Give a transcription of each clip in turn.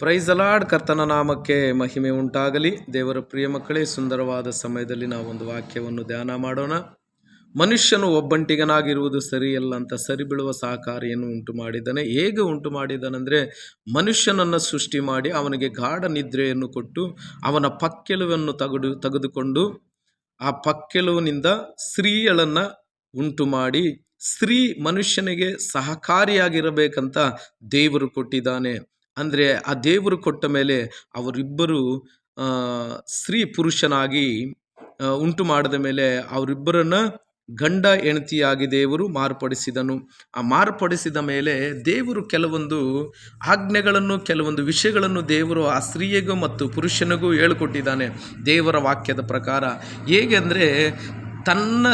Price ಅಲಾಡ್ ಕರ್ತನ ನಾಮಕ್ಕೆ ಮಹಿಮೆ ಉಂಟಾಗಲಿ. ದೇವರ ಪ್ರಿಯ ಮಕ್ಕಳೇ, ಸುಂದರವಾದ ಸಮಯದಲ್ಲಿ ನಾವು ಒಂದು ವಾಕ್ಯವನ್ನು ಧ್ಯಾನ ಮಾಡೋಣ. ಮನುಷ್ಯನು ಒಬ್ಬಂಟಿಗನಾಗಿರುವುದು ಸರಿಯಲ್ಲ ಅಂತ ಸರಿ ಬೀಳುವ ಸಹಕಾರಿಯನ್ನು ಉಂಟು ಮಾಡಿದ್ದಾನೆ ಹೇಗೆ ಉಂಟು ಮಾಡಿದ್ದಾನೆಂದರೆ ಮನುಷ್ಯನನ್ನು ಸೃಷ್ಟಿ ಮಾಡಿ ಅವನಿಗೆ ಗಾಢ ನಿದ್ರೆಯನ್ನು ಕೊಟ್ಟು ಅವನ ಪಕ್ಕೆಲುವನ್ನು ತಗಡು, ತೆಗೆದುಕೊಂಡು ಆ ಪಕ್ಕೆಲುವಿನಿಂದ ಸ್ತ್ರೀಗಳನ್ನು ಉಂಟು ಮಾಡಿ ಸ್ತ್ರೀ ಮನುಷ್ಯನಿಗೆ ಸಹಕಾರಿಯಾಗಿರಬೇಕಂತ ದೇವರು ಕೊಟ್ಟಿದ್ದಾನೆ. ಅಂದರೆ ಆ ದೇವರು ಕೊಟ್ಟ ಮೇಲೆ ಅವರಿಬ್ಬರು ಸ್ತ್ರೀ ಪುರುಷನಾಗಿ ಉಂಟು ಮಾಡಿದ ಮೇಲೆ ಅವರಿಬ್ಬರನ್ನ ಗಂಡ ಹೆಂಡತಿಯಾಗಿ ದೇವರು ಮಾರ್ಪಡಿಸಿದನು. ಆ ಮಾರ್ಪಡಿಸಿದ ಮೇಲೆ ದೇವರು ಕೆಲವೊಂದು ಆಜ್ಞೆಗಳನ್ನು, ಕೆಲವೊಂದು ವಿಷಯಗಳನ್ನು ದೇವರು ಆ ಸ್ತ್ರೀಯಗೂ ಮತ್ತು ಪುರುಷನಿಗೂ ಹೇಳಿಕೊಟ್ಟಿದ್ದಾನೆ ದೇವರ ವಾಕ್ಯದ ಪ್ರಕಾರ. ಹೇಗೆಂದರೆ ತನ್ನ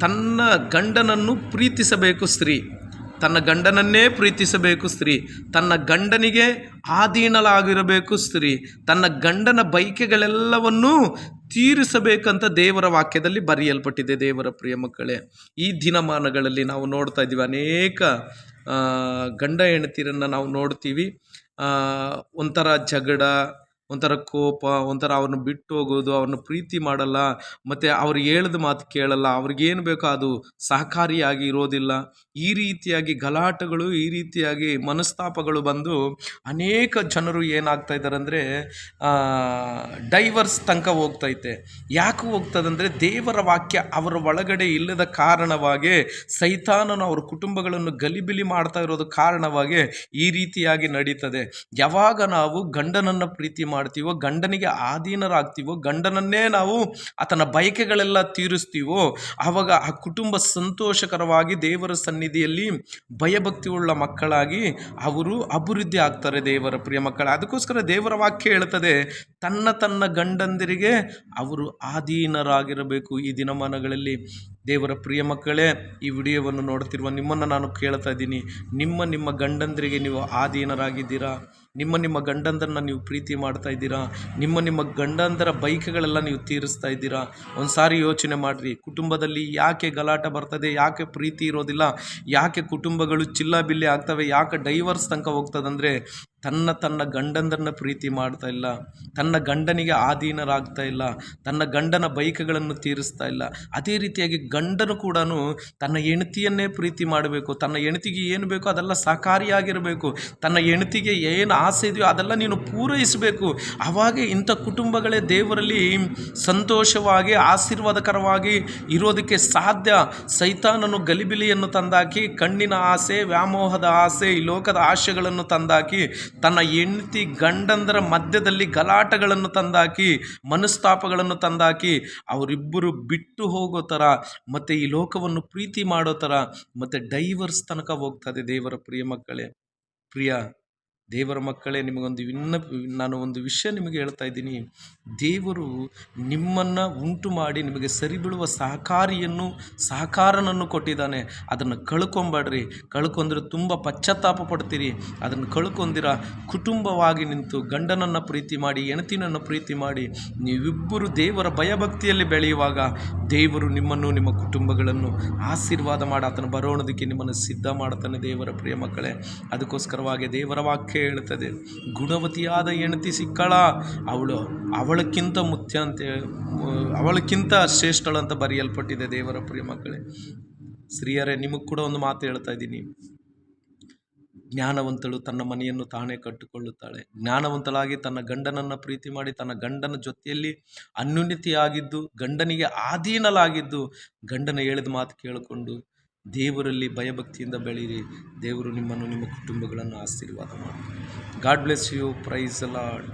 ತನ್ನ ಗಂಡನನ್ನು ಪ್ರೀತಿಸಬೇಕು ಸ್ತ್ರೀ. ತನ್ನ ಗಂಡನನ್ನೇ ಪ್ರೀತಿಸಬೇಕು ಸ್ತ್ರೀ. ತನ್ನ ಗಂಡನಿಗೆ ಆಧೀನಲಾಗಿರಬೇಕು ಸ್ತ್ರೀ. ತನ್ನ ಗಂಡನ ಬೈಕೆಗಳೆಲ್ಲವನ್ನೂ ತೀರಿಸಬೇಕಂತ ದೇವರ ವಾಕ್ಯದಲ್ಲಿ ಬರೆಯಲ್ಪಟ್ಟಿದೆ ದೇವರ ಪ್ರಿಯ ಮಕ್ಕಳೇ. ಈ ದಿನಮಾನಗಳಲ್ಲಿ ನಾವು ನೋಡ್ತಾ ಇದ್ದೀವಿ ಅನೇಕ ಗಂಡ ಹೆಂಡತಿರನ್ನು ನಾವು ನೋಡ್ತೀವಿ. ಒಂಥರ ಜಗಳ ಒಂಥರ ಕೋಪ, ಒಂಥರ ಅವ್ರನ್ನ ಬಿಟ್ಟು ಹೋಗೋದು, ಅವ್ರನ್ನ ಪ್ರೀತಿ ಮಾಡಲ್ಲ, ಮತ್ತು ಅವ್ರು ಹೇಳಿದ ಮಾತು ಕೇಳಲ್ಲ, ಅವ್ರಿಗೇನು ಬೇಕೋ ಅದು ಸಹಕಾರಿಯಾಗಿ ಇರೋದಿಲ್ಲ. ಈ ರೀತಿಯಾಗಿ ಗಲಾಟೆಗಳು, ಈ ರೀತಿಯಾಗಿ ಮನಸ್ತಾಪಗಳು ಬಂದು ಅನೇಕ ಜನರು ಏನಾಗ್ತಾ ಇದ್ದಾರೆ ಅಂದರೆ ಡೈವರ್ಸ್ ತನಕ ಹೋಗ್ತೈತೆ. ಯಾಕೆ ಹೋಗ್ತದಂದರೆ, ದೇವರ ವಾಕ್ಯ ಅವರ ಒಳಗಡೆ ಇಲ್ಲದ ಕಾರಣವಾಗಿ ಸೈತಾನನು ಅವ್ರ ಕುಟುಂಬಗಳನ್ನು ಗಲಿಬಿಲಿ ಮಾಡ್ತಾ ಇರೋದು ಕಾರಣವಾಗಿ ಈ ರೀತಿಯಾಗಿ ನಡೀತದೆ. ಯಾವಾಗ ನಾವು ಗಂಡನನ್ನು ಪ್ರೀತಿ ಮಾಡ್ತೀವೋ, ಗಂಡನಿಗೆ ಆಧೀನರಾಗ್ತೀವೋ, ಗಂಡನನ್ನೇ ನಾವು ಆತನ ಬಯಕೆಗಳೆಲ್ಲ ತೀರಿಸ್ತೀವೋ, ಆವಾಗ ಆ ಕುಟುಂಬ ಸಂತೋಷಕರವಾಗಿ ದೇವರ ಸನ್ನಿಧಿಯಲ್ಲಿ ಭಯಭಕ್ತಿ ಉಳ್ಳ ಮಕ್ಕಳಾಗಿ ಅವರು ಅಭಿವೃದ್ಧಿ ಆಗ್ತಾರೆ ದೇವರ ಪ್ರಿಯ ಮಕ್ಕಳ. ಅದಕ್ಕೋಸ್ಕರ ದೇವರ ವಾಕ್ಯ ಹೇಳ್ತದೆ, ತನ್ನ ತನ್ನ ಗಂಡಂದಿರಿಗೆ ಅವರು ಆಧೀನರಾಗಿರಬೇಕು. ಈ ದಿನಮಾನಗಳಲ್ಲಿ ದೇವರ ಪ್ರಿಯ ಮಕ್ಕಳೇ, ಈ ವಿಡಿಯೋವನ್ನು ನೋಡ್ತಿರುವ ನಿಮ್ಮನ್ನು ನಾನು ಕೇಳ್ತಾ ಇದ್ದೀನಿ. ನಿಮ್ಮ ನಿಮ್ಮ ಗಂಡಂದರಿಗೆ ನೀವು ಆಧೀನರಾಗಿದ್ದೀರಾ? ನಿಮ್ಮ ನಿಮ್ಮ ಗಂಡಂದರನ್ನ ನೀವು ಪ್ರೀತಿ ಮಾಡ್ತಾ ಇದ್ದೀರಾ? ನಿಮ್ಮ ನಿಮ್ಮ ಗಂಡಂದರ ಬೈಕ್ಗಳೆಲ್ಲ ನೀವು ತೀರಿಸ್ತಾ ಇದ್ದೀರಾ? ಒಂದು ಸಾರಿ ಯೋಚನೆ ಮಾಡಿರಿ. ಕುಟುಂಬದಲ್ಲಿ ಯಾಕೆ ಗಲಾಟೆ ಬರ್ತದೆ? ಯಾಕೆ ಪ್ರೀತಿ ಇರೋದಿಲ್ಲ? ಯಾಕೆ ಕುಟುಂಬಗಳು ಚಿಲ್ಲಾಬಿಲ್ಲಿ ಆಗ್ತವೆ? ಯಾಕೆ ಡೈವರ್ಸ್ ತನಕ ಹೋಗ್ತದಂದರೆ ತನ್ನ ತನ್ನ ಗಂಡಂದರನ್ನ ಪ್ರೀತಿ ಮಾಡ್ತಾ ಇಲ್ಲ. ತನ್ನ ಗಂಡನಿಗೆ ಆಧೀನರಾಗ್ತಾ ಇಲ್ಲ. ತನ್ನ ಗಂಡನ ಬೈಕ್ಗಳನ್ನು ತೀರಿಸ್ತಾ ಇಲ್ಲ. ಅದೇ ರೀತಿಯಾಗಿ ಗಂಡನು ಕೂಡ ತನ್ನ ಹೆಂಡತಿಯನ್ನೇ ಪ್ರೀತಿ ಮಾಡಬೇಕು. ತನ್ನ ಹೆಂಡತಿಗೆ ಏನು ಬೇಕೋ ಅದೆಲ್ಲ ಸಹಕಾರಿಯಾಗಿರಬೇಕು. ತನ್ನ ಹೆಂಡತಿಗೆ ಏನು ಆಸೆ ಇದೆಯೋ ಅದೆಲ್ಲ ನೀನು ಪೂರೈಸಬೇಕು. ಆವಾಗ ಇಂಥ ಕುಟುಂಬಗಳೇ ದೇವರಲ್ಲಿ ಸಂತೋಷವಾಗಿ, ಆಶೀರ್ವಾದಕರವಾಗಿ ಇರೋದಕ್ಕೆ ಸಾಧ್ಯ. ಸೈತಾನನು ಗಲಿಬಿಲಿಯನ್ನು ತಂದಾಕಿ, ಕಣ್ಣಿನ ಆಸೆ, ವ್ಯಾಮೋಹದ ಆಸೆ, ಈ ಲೋಕದ ಆಶೆಗಳನ್ನು ತಂದಾಕಿ, ತನ್ನ ಹೆಂಡತಿ ಗಂಡಂದರ ಮಧ್ಯದಲ್ಲಿ ಗಲಾಟಗಳನ್ನು ತಂದಾಕಿ, ಮನಸ್ತಾಪಗಳನ್ನು ತಂದಾಕಿ, ಅವರಿಬ್ಬರು ಬಿಟ್ಟು ಹೋಗೋ ಥರ, ಮತ್ತು ಈ ಲೋಕವನ್ನು ಪ್ರೀತಿ ಮಾಡೋ ಥರ, ಮತ್ತು ಡೈವರ್ಸ್ ತನಕ ಹೋಗ್ತದೆ ದೇವರ ಪ್ರಿಯ ಮಕ್ಕಳೇ. ಪ್ರಿಯ ದೇವರ ಮಕ್ಕಳೇ, ನಿಮಗೊಂದು ವಿನ್ನ, ನಾನು ಒಂದು ವಿಷಯ ನಿಮಗೆ ಹೇಳ್ತಾ ಇದ್ದೀನಿ. ದೇವರು ನಿಮ್ಮನ್ನು ಉಂಟು ಮಾಡಿ ನಿಮಗೆ ಸರಿ ಬೀಳುವ ಸಹಕಾರಿಯನ್ನು, ಸಹಕಾರನನ್ನು ಕೊಟ್ಟಿದ್ದಾನೆ. ಅದನ್ನು ಕಳ್ಕೊಂಬೇಡ್ರಿ. ಕಳ್ಕೊಂಡ್ರೆ ತುಂಬ ಪಶ್ಚಾತ್ತಾಪ ಪಡ್ತೀರಿ. ಅದನ್ನು ಕಳ್ಕೊಂದಿರ ಕುಟುಂಬವಾಗಿ ನಿಂತು ಗಂಡನನ್ನು ಪ್ರೀತಿ ಮಾಡಿ ಹೆಣತಿನನ್ನು ಪ್ರೀತಿ ಮಾಡಿ, ನೀವಿಬ್ಬರು ದೇವರ ಭಯಭಕ್ತಿಯಲ್ಲಿ ಬೆಳೆಯುವಾಗ ದೇವರು ನಿಮ್ಮನ್ನು, ನಿಮ್ಮ ಕುಟುಂಬಗಳನ್ನು ಆಶೀರ್ವಾದ ಮಾಡಿ. ಆತನು ಬರೋಣದಕ್ಕೆ ನಿಮ್ಮನ್ನು ಸಿದ್ಧ ಮಾಡ್ತಾನೆ ದೇವರ ಪ್ರಿಯ ಮಕ್ಕಳೇ. ಅದಕ್ಕೋಸ್ಕರವಾಗಿ ದೇವರ ವಾಕ್ಯ ಹೇಳ್ತದೆ ಗುಣವತಿಯಾದ ಹೆಣತಿ ಸಿಕ್ಕಳ, ಅವಳು ಅವಳಕ್ಕಿಂತ ಮುಖ್ಯ ಅಂತ ಅವಳಕ್ಕಿಂತ ಶ್ರೇಷ್ಠಳು ಅಂತ ಬರೆಯಲ್ಪಟ್ಟಿದೆ ದೇವರ ಪ್ರಿಯ ಮಕ್ಕಳೇ. ಸ್ತ್ರೀಯರೇ, ನಿಮಗೆ ಕೂಡ ಒಂದು ಮಾತು ಹೇಳ್ತಾ ಇದ್ದೀನಿ. ಜ್ಞಾನವಂತಳು ತನ್ನ ಮನೆಯನ್ನು ತಾನೇ ಕಟ್ಟಿಕೊಳ್ಳುತ್ತಾಳೆ. ಜ್ಞಾನವಂತಳಾಗಿ ತನ್ನ ಗಂಡನನ್ನು ಪ್ರೀತಿ ಮಾಡಿ ತನ್ನ ಗಂಡನ ಜೊತೆಯಲ್ಲಿ ಅನ್ಯುನ್ನತಿಯಾಗಿದ್ದು ಗಂಡನಿಗೆ ಆಧೀನಲಾಗಿದ್ದು ಗಂಡನ ಹೇಳಿದ ಮಾತು ಕೇಳಿಕೊಂಡು, ದೇವರಲ್ಲಿ ಭಯಭಕ್ತಿಯಿಂದ ಬೆಳೀರಿ, ದೇವರು ನಿಮ್ಮನ್ನು ನಿಮ್ಮ ಕುಟುಂಬಗಳನ್ನು ಆಶೀರ್ವಾದ ಮಾಡಿ God bless you praise Lord